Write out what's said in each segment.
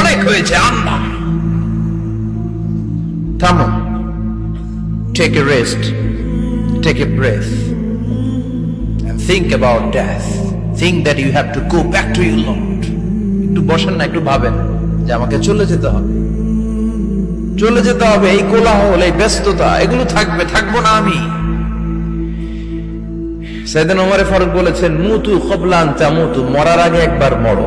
অনেক হয়েছে থামুন take a rest take a breath death. Think that you have to go back to your Lord. একটু বসেন না, একটু ভাবেন যে আমাকে চলে যেতে হবে। চলে যেতে হবে এই কোলাহল, এই ব্যস্ততা, এগুলো থাকবে, থাকব না আমি। সেদিন ওমরে ফারুক বলেছেন, মুতু কবলান তামুতু, মরার আগে একবার মরো।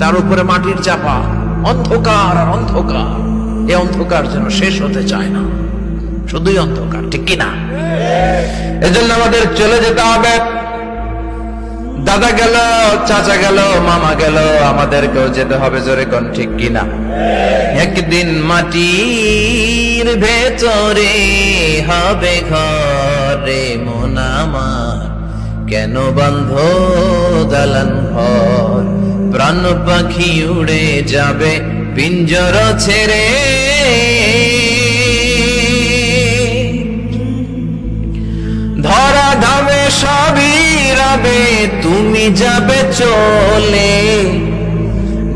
তার উপরে মাটির চাপা, অন্ধকার আর অন্ধকার। এই অন্ধকার যেন শেষ হতে চায় না। শুধুই অন্ধকার, ঠিক কিনা? এজন্য আমাদের চলে যেতে হবে। দাদা গেল, চাচা গেল, মামা গেল, আমাদেরকেও যেতে হবে জোরে কোন ঠিক কিনা? একদিন মাটির ভেতরে হবে ঘরে মন আমার। কেন বন্ধ দালান ঘর? প্রাণ পাখি উড়ে যাবে, পিঞ্জর ছেড়ে। ধরা ধামে সবই রবে, তুমি যাবে চলে।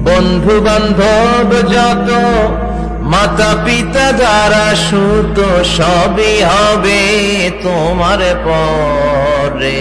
বন্ধু বান্ধব যত, মাতা পিতা যারা সুত সবই হবে তোমার পরে।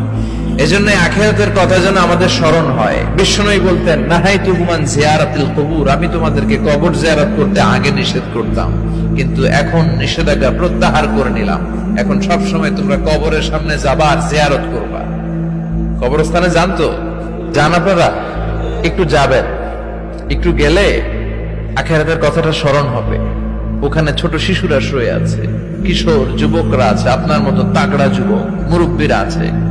এজন্য আখেরাতের কথা যেন আমাদের স্মরণ হয়। বিষ্ণুই বলতেন নাহাই তুমান জিয়ারাতিল কবুর, আমি তোমাদেরকে কবর জিয়ারত করতে আগে নিষেধ করতাম, কিন্তু এখন নিষেধাজ্ঞা প্রত্যাহার করে নিলাম। এখন সব সময় তোমরা কবরের সামনে যাবা আর জিয়ারত করবা। কবরস্থানে জানতো জান আপনারা? একটু যাবেন। একটু গেলে আখেরাতের কথাটা স্মরণ হবে। ওখানে ছোট শিশুরা শুয়ে আছে। কিশোর, যুবকরা আছে, আপনার মতো তাগড়া যুবক, মুরব্বীরা আছে।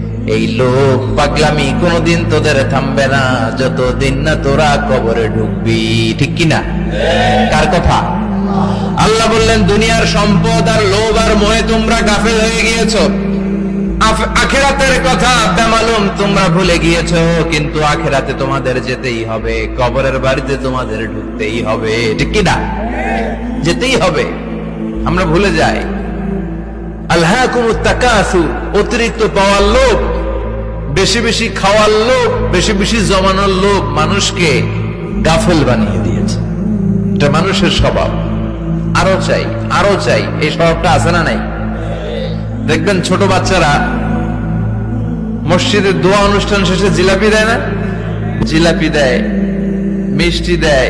এই লোভ পাগলামি কোনোদিন তোদের থামবে না, যতদিন না তোরা কবরে ঢুকবি, ঠিক কিনা? কার কথা? আল্লাহ বললেন, দুনিয়ার সম্পদ আর লোভ আর মোহে তোমরা গাফেল হয়ে গিয়েছো। আখেরাতের কথা বেমালুম, তোমরা ভুলে গিয়েছো, কিন্তু আখেরাতে তোমাদের যেতেই হবে, কবরের বাড়িতে তোমাদের ঢুকতেই হবে, ঠিক কি না যেতেই হবে, আমরা ভুলে যাই। আল্লাহ অতিরিক্ত পাওয়ার লোভ, বেশি বেশি খাওয়ার লোভ, বেশি বেশি জমানোর লোভ মানুষকে গাফেল বানিয়ে দিয়েছে। এটা মানুষের স্বভাব। আরও চাই আরও চাই, এই স্বভাবটা আছে না নাই? দেখবেন ছোট বাচ্চারা মসজিদের দোয়া অনুষ্ঠান শেষে জিলাপি দেয় না? জিলাপি দেয়, মিষ্টি দেয়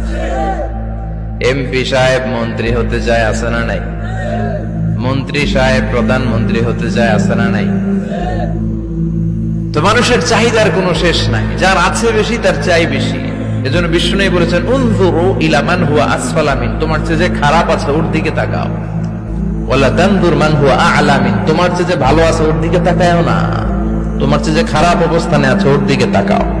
এমপি সাহেব মন্ত্রী হতে চায় আছে না নাই? মন্ত্রী সাহেব প্রধানমন্ত্রী হতে চায় আছে না নাই? তো মানুষের চাহিদার কোনো শেষ নাই। যার আছে বেশি, তার চাই বেশি। এজন্য বিষ্ণু বলেছেন, উনজুরু ইলামান হুয়া আসফালামিন তোমার চেয়ে যে খারাপ আছে, ওর দিকে তাকাও। ওয়ালা তানদুর মান হুয়া আলামিন তোমার চেয়ে যে ভালো আছে, ওর দিকে তাকায়ও না। তোমার চেয়ে যে খারাপ অবস্থানে আছে, ওর দিকে তাকাও।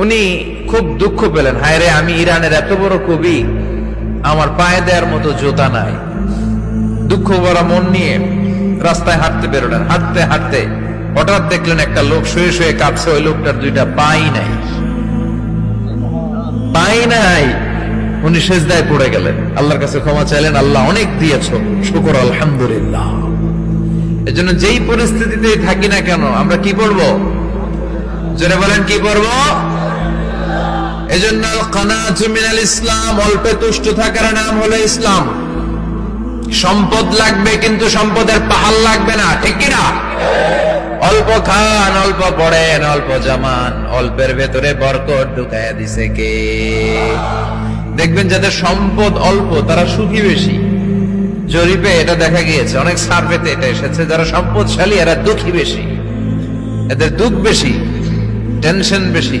উনি খুব দুঃখ পেলেন। হায় রে, আমি ইরানের এত বড় কবি, আমার পায়ে দেওয়ার মতো জোতা নাই। দুঃখ ভরা মন নিয়ে রাস্তায় হাঁটতে বেরোলেন। হাঁটতে হাঁটতে হঠাৎ দেখলেন একটা লোক শুয়ে শুয়ে কাঁপছে। ওই লোকটার দুইটা পাই নাই। পাই নাই। উনি সেজদায় পড়ে গেলেন। আল্লাহর কাছে ক্ষমা চাইলেন। আল্লাহ অনেক দিয়েছ। শুকর, আলহামদুলিল্লাহ। এজন্য যেই পরিস্থিতিতে থাকি না কেন, আমরা কি পড়ব জোরে বলেন, কি পড়ব এজন্য কানাতু মিনাল ইসলাম অল্পে তুষ্ট থাকার নাম হলো ইসলাম। সম্পদ লাগবে কিন্তু সম্পদের পাহাড় লাগবে না, ঠিক কিনা অল্প খান, অল্প পড়েন, অল্প জামান, অল্পের ভেতরে বরকত ঢুকাইয়া দিছে কে? দেখবেন যাদের সম্পদ অল্প, তারা সুখী বেশি। জরিপে এটা দেখা গিয়েছে, অনেক সার্ভেতে এটা এসেছে, যারা সম্পদশালী, এরা দুঃখী বেশি। এদের দুঃখ বেশি, টেনশন বেশি।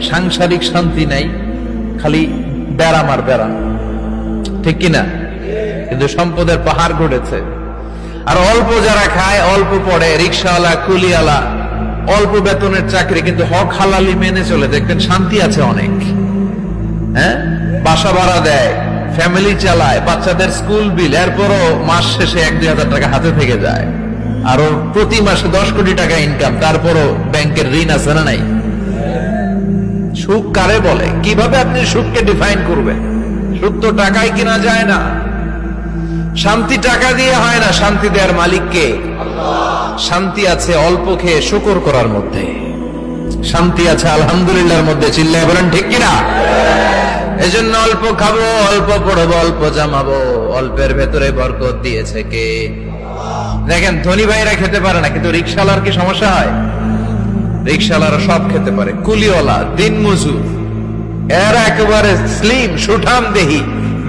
সাংসারিক শান্তি নাই, খালি ব্যারাম আর ব্যারাম। ঠিক কিনা? কিন্তু সম্পদের পাহাড় ঘটেছে। আর অল্প যারা খায়, অল্প পড়ে, রিক্সাওয়ালা কুলিওয়ালা অল্প বেতনের চাকরি, কিন্তু হক হালালি মেনে চলে। দেখবেন শান্তি আছে অনেক। হ্যাঁ? বাসা ভাড়া দেয়, ফ্যামিলি চালায়, বাচ্চাদের স্কুল বিল, এরপরও মাস শেষে এক দুই হাজার টাকা হাতে থেকে যায়। আরও প্রতি মাসে দশ কোটি টাকা ইনকাম তারপরও ব্যাংকের ঋণ আছে না নাই? সুখ কারে বলে? কীভাবে আপনি সুখকে ডিফাইন করবেন? সুখ তো টাকায় কিনা যায় না। শান্তি টাকা দিয়ে হয় না, শান্তি দেওয়ার মালিককে শান্তি আছে অল্প খেয়ে শুকর করার মধ্যে। শান্তি আছে আলহামদুলিল্লাহর মধ্যে, চিল্লায় বলেন ঠিক কিনা? এজন্য অল্প খাব, অল্প পড়ব, অল্প জামাবো, অল্পের ভেতরে বরকত দিয়েছে কে? দেখেন, ধনী ভাইরা খেতে পারে না, কিন্তু রিক্সাওয়ালার কি সমস্যা হয়? রিক্সাওয়ালারা সব খেতে পারে। কুলিওয়ালা দিন মজুর এরা একেবারে স্লিম সুঠাম দেহি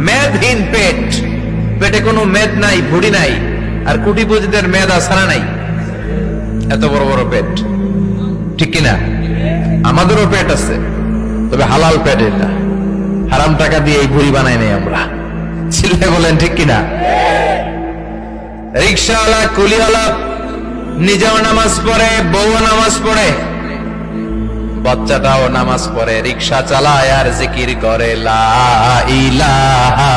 মেদহীন পেট। পেটে কোনো মেদ নাই, ভুড়ি নাই, আর কুটিপুজিদের মেদ আসানা নাই। এত বড় বড় পেট। ঠিক কিনা? আমাদেরও পেট আছে, তবে হালাল পেট এটা। হারাম টাকা দিয়ে এই ভুড়ি বানাই নাই আমরা। ছিলে বলেন, ঠিক কিনা? রিক্সাওয়ালা কুলিওয়ালা, নিজেও নামাজ পড়ে বউ নামাজ পড়ে। বাচ্চাটাও নামাজ পড়ে রিক্সা চালায় আর জিকির করে লা ইলাহা